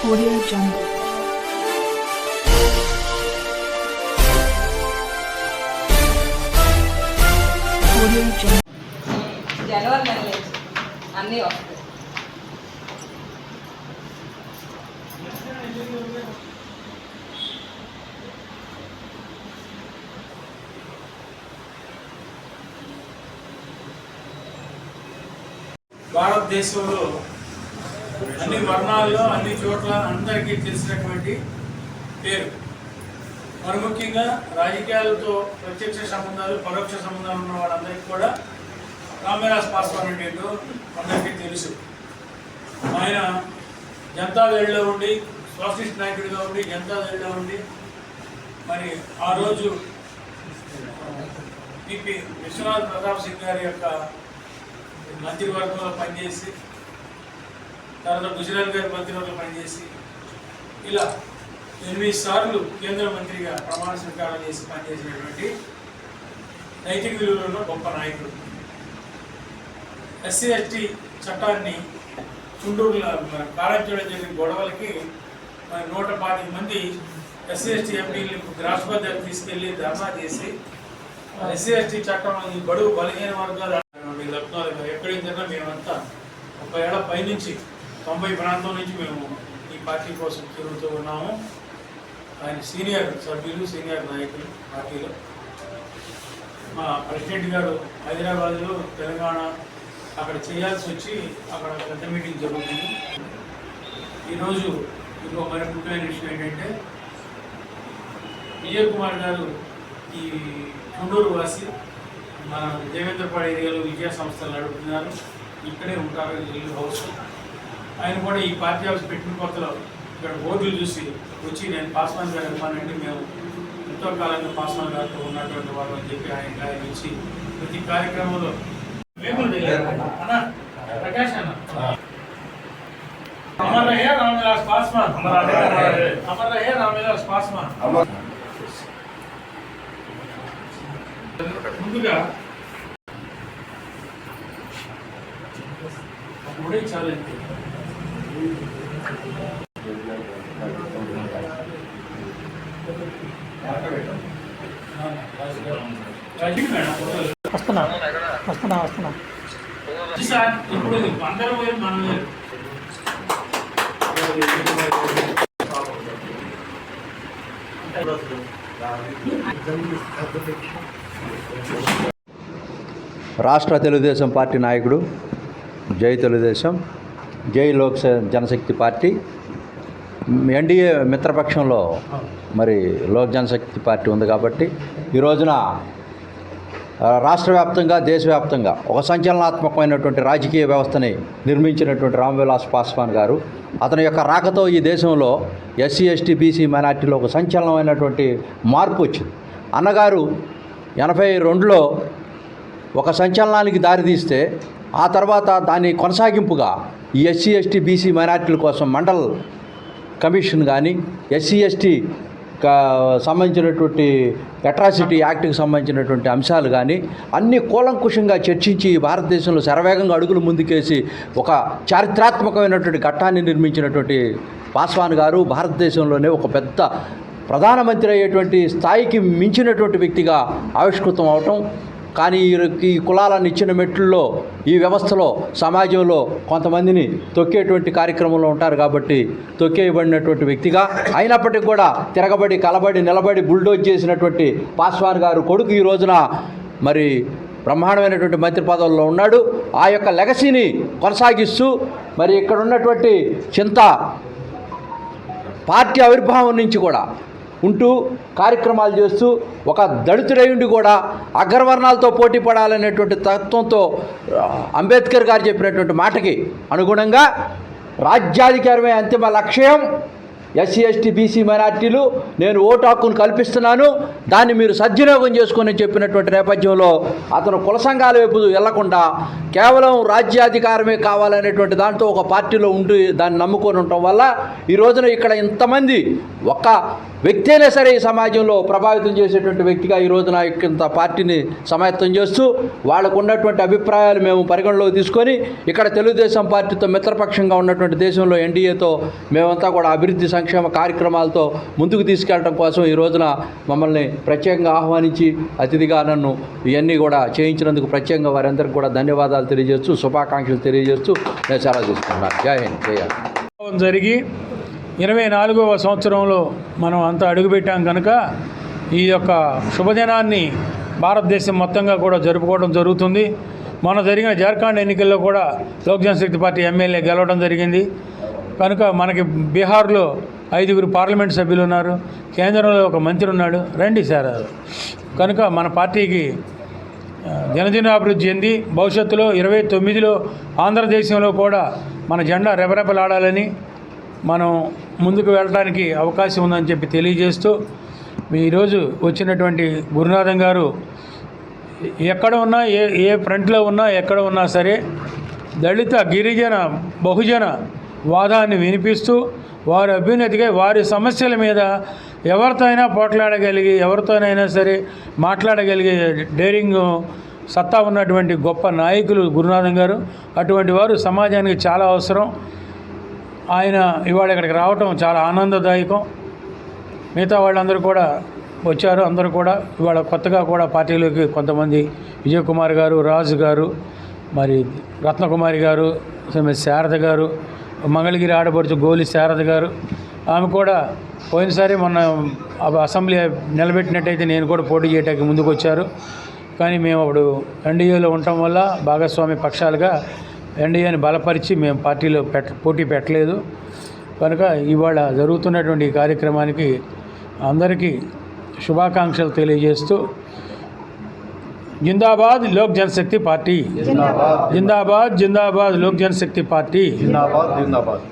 Audio Jungle. Audio Jungle. జనవరి నెల నుంచి అన్నీ వస్తాయి భారతదేశంలో అన్ని వర్ణాల్లో అన్ని చోట్ల అందరికీ తెలిసినటువంటి పేరు. మరి ముఖ్యంగా రాజకీయాలతో ప్రత్యక్ష సంబంధాలు పరోక్ష సంబంధాలు ఉన్న వాళ్ళందరికీ కూడా రామవిలాస్ పాస్వాన్ అంటే ఏంటో అందరికీ తెలుసు. ఆయన జనతాదళిలో ఉండి సోషలిస్ట్ నాయకుడిగా ఉండి జనతాదళిలో ఉండి మరి ఆ రోజు పిపి విశ్వనాథ్ ప్రతాప్ సింగ్ గారి యొక్క మంత్రివర్గంలో పనిచేసి తర్వాత గుజరాత్ గారి మంత్రివర్గం పనిచేసి ఇలా ఎనిమిది సార్లు కేంద్ర మంత్రిగా ప్రమాణ స్వీకారం చేసి పనిచేసినటువంటి నైతిక విలువలలో గొప్ప నాయకుడు. ఎస్సీ ఎస్టీ చట్టాన్ని చుండూరులో కారంచేయడం జరిగిన గొడవలకి మరి నూట పాతిక మంది ఎస్సీ ఎస్టీ ఎంపీలు రాష్ట్రపతి తీసుకెళ్ళి ధర్నా చేసి ఎస్సీ ఎస్టీ చట్టం ఈ బడుగు బలహీన వర్గాలు మీ లక్నోలో ఎక్కడైనా మేమంతా ముప్పై ఏళ్ళ పైనుంచి తొంభై ప్రాంతం నుంచి మేము ఈ పార్టీ కోసం తిరుగుతూ ఉన్నాము. ఆయన సీనియర్ సభ్యులు సీనియర్ నాయకులు పార్టీలో. మా ప్రెసిడెంట్ గారు హైదరాబాద్లో తెలంగాణ అక్కడ చేయాల్సి వచ్చి అక్కడ పెద్ద మీటింగ్ జరుగుతుంది. ఈరోజు ఇంకో మరి ముఖ్యమైన విషయం ఏంటంటే విజయ్ కుమార్ గారు ఈ గుండూరు వాసి మన దేవేంద్రపాడు ఏరియాలో విద్యా సంస్థలు నడుపుతున్నారు. ఇక్కడే ఉంటారు ఇల్లు హౌస్. ఆయన కూడా ఈ పార్టీ ఆఫీస్ పెట్టిన కొత్తలో ఇక్కడ బోర్డులు చూసి వచ్చి నేను పాస్వాన్ గారు ఇవ్వమానండి మేము ఎంతో కాలంగా పాస్వాన్ గారితో ఉన్నటువంటి వాళ్ళు అని చెప్పి ఆయన ఆయన ఇచ్చి ప్రతి కార్యక్రమంలో ప్రకాష్ అన్న. అమర్ రామవిలాస్ పాస్వాన్ అమర్ రామవిలాస్ పాస్వాన్ ముందుగా అప్పుడే చాలా వస్తున్నా వస్తున్నా వస్తున్నా. సార్ ఇప్పుడు అందరం పోయి మనం రాష్ట్ర తెలుగుదేశం పార్టీ నాయకుడు జై తెలుగుదేశం. జై లోక్ జనశక్తి పార్టీ. ఎన్డీఏ మిత్రపక్షంలో మరి లోక్ జనశక్తి పార్టీ ఉంది కాబట్టి ఈ రోజున రాష్ట్ర వ్యాప్తంగా దేశవ్యాప్తంగా ఒక సంచలనాత్మకమైనటువంటి రాజకీయ వ్యవస్థని నిర్మించినటువంటి రామ్విలాస్ పాస్వాన్ గారు అతని యొక్క రాకతో ఈ దేశంలో ఎస్సీ ఎస్టీ బీసీ మైనార్టీలో ఒక సంచలనమైనటువంటి మార్పు వచ్చింది. అన్నగారు ఎనభై రెండులో ఒక సంచలనానికి దారితీస్తే ఆ తర్వాత దాని కొనసాగింపుగా ఈ ఎస్సీ ఎస్టీ బీసీ మైనార్టీల కోసం మండల్ కమిషన్ కానీ ఎస్సీ ఎస్టీ సంబంధించినటువంటి అట్రాసిటీ యాక్ట్కి సంబంధించినటువంటి అంశాలు కానీ అన్ని కూలంకుషంగా చర్చించి భారతదేశంలో శరవేగంగా అడుగులు ముందుకేసి ఒక చారిత్రాత్మకమైనటువంటి ఘట్టాన్ని నిర్మించినటువంటి పాస్వాన్ గారు భారతదేశంలోనే ఒక పెద్ద ప్రధానమంత్రి అయ్యేటువంటి స్థాయికి మించినటువంటి వ్యక్తిగా ఆవిష్కృతం అవటం కానీ ఈ- కులాలను ఇచ్చిన మెట్లలో ఈ వ్యవస్థలో సమాజంలో కొంతమందిని తొక్కేటువంటి కార్యక్రమంలో ఉంటారు కాబట్టి తొక్కేయబడినటువంటి వ్యక్తిగా అయినప్పటికీ కూడా తిరగబడి కలబడి నిలబడి బుల్డోజ్ చేసినటువంటి పాస్వాన్ గారు కొడుకు ఈ రోజున మరి బ్రహ్మాండమైనటువంటి మంత్రి పదవుల్లో ఉన్నాడు. ఆ యొక్క లెగసీని కొనసాగిస్తూ మరి ఇక్కడ ఉన్నటువంటి చింత పార్టీ ఆవిర్భావం నుంచి కూడా ఉంటూ కార్యక్రమాలు చేస్తూ ఒక దళితుడై ఉండి కూడా అగ్రవర్ణాలతో పోటీ పడాలనేటువంటి తత్వంతో అంబేద్కర్ గారు చెప్పినటువంటి మాటకి అనుగుణంగా రాజ్యాధికారమే అంతిమ లక్ష్యం. ఎస్సీ ఎస్టీ బీసీ మైనార్టీలు నేను ఓటు హక్కును కల్పిస్తున్నాను దాన్ని మీరు సద్వినియోగం చేసుకొని చెప్పినటువంటి నేపథ్యంలో అతను కుల సంఘాల వైపు వెళ్ళకుండా కేవలం రాజ్యాధికారమే కావాలనేటువంటి దాంతో ఒక పార్టీలో ఉండి దాన్ని నమ్ముకొని ఉండటం వల్ల ఈ రోజున ఇక్కడ ఇంతమంది ఒక్క వ్యక్తి అయినా సరే ఈ సమాజంలో ప్రభావితం చేసేటువంటి వ్యక్తిగా ఈ రోజున ఇంత పార్టీని సమాయత్తం చేస్తూ వాళ్ళకు ఉన్నటువంటి అభిప్రాయాలు మేము పరిగణలోకి తీసుకొని ఇక్కడ తెలుగుదేశం పార్టీతో మిత్రపక్షంగా ఉన్నటువంటి దేశంలో ఎన్డీఏతో మేమంతా కూడా అభివృద్ధి సంక్షేమ కార్యక్రమాలతో ముందుకు తీసుకెళ్ళడం కోసం ఈ రోజున మమ్మల్ని ప్రత్యేకంగా ఆహ్వానించి అతిథిగా నన్ను ఇవన్నీ కూడా చేయించినందుకు ప్రత్యేకంగా వారందరికీ కూడా ధన్యవాదాలు తెలియజేస్తూ శుభాకాంక్షలు తెలియజేస్తూ నేను సెలవు తీసుకుంటున్నాను. జై హింద్ జయ జరిగి ఇరవై నాలుగవ సంవత్సరంలో మనం అంతా అడుగుపెట్టాం కనుక ఈ యొక్క శుభదినాన్ని భారతదేశం మొత్తంగా కూడా జరుపుకోవడం జరుగుతుంది. మొన్న జరిగిన జార్ఖండ్ ఎన్నికల్లో కూడా లోక్ జనశక్తి పార్టీ ఎమ్మెల్యే గెలవడం జరిగింది. కనుక మనకి బీహార్లో ఐదుగురు పార్లమెంట్ సభ్యులు ఉన్నారు. కేంద్రంలో ఒక మంత్రి ఉన్నాడు. రండి సార్. కనుక మన పార్టీకి దినదినాభివృద్ధి చెంది భవిష్యత్తులో ఇరవై తొమ్మిదిలో ఆంధ్రదేశంలో కూడా మన జెండా రెపరెపలాడాలని మనం ముందుకు వెళ్ళడానికి అవకాశం ఉందని చెప్పి తెలియజేస్తూ ఈరోజు వచ్చినటువంటి గురునాథం గారు ఎక్కడ ఉన్నా ఏ ఏ ఫ్రంట్లో ఉన్నా ఎక్కడ ఉన్నా సరే దళిత గిరిజన బహుజన వాదాన్ని వినిపిస్తూ వారి అభ్యున్నతిగా వారి సమస్యల మీద ఎవరితో అయినా పోట్లాడగలిగి ఎవరితోనైనా సరే మాట్లాడగలిగే డేరింగ్ సత్తా ఉన్నటువంటి గొప్ప నాయకులు గురునాథం గారు. అటువంటి వారు సమాజానికి చాలా అవసరం. ఆయన ఇవాళ ఇక్కడికి రావటం చాలా ఆనందదాయకం. మిగతా వాళ్ళందరూ కూడా వచ్చారు. అందరూ కూడా ఇవాళ కొత్తగా కూడా పార్టీలోకి కొంతమంది విజయ్ కుమార్ గారు రాజు గారు మరి రత్నకుమారి గారు శారద గారు మంగళగిరి ఆడపడుచు గోలి శారద గారు. ఆమె కూడా పోయినసారి మొన్న అసెంబ్లీ నిలబెట్టినట్టయితే నేను కూడా పోటీ చేయడానికి ముందుకు వచ్చారు కానీ మేము అప్పుడు ఎన్డీఏలో ఉండటం వల్ల భాగస్వామి పక్షాలుగా ఎన్డీఏని బలపరిచి మేము పార్టీలో పెట్ట పోటీ పెట్టలేదు. కనుక ఇవాళ జరుగుతున్నటువంటి కార్యక్రమానికి అందరికీ శుభాకాంక్షలు తెలియజేస్తూ జిందాబాద్ లోక్ జనశక్తి పార్టీ. జిందాబాద్ జిందాబాద్ లోక్ జనశక్తి పార్టీ. జిందాబాద్ జిందాబాద్.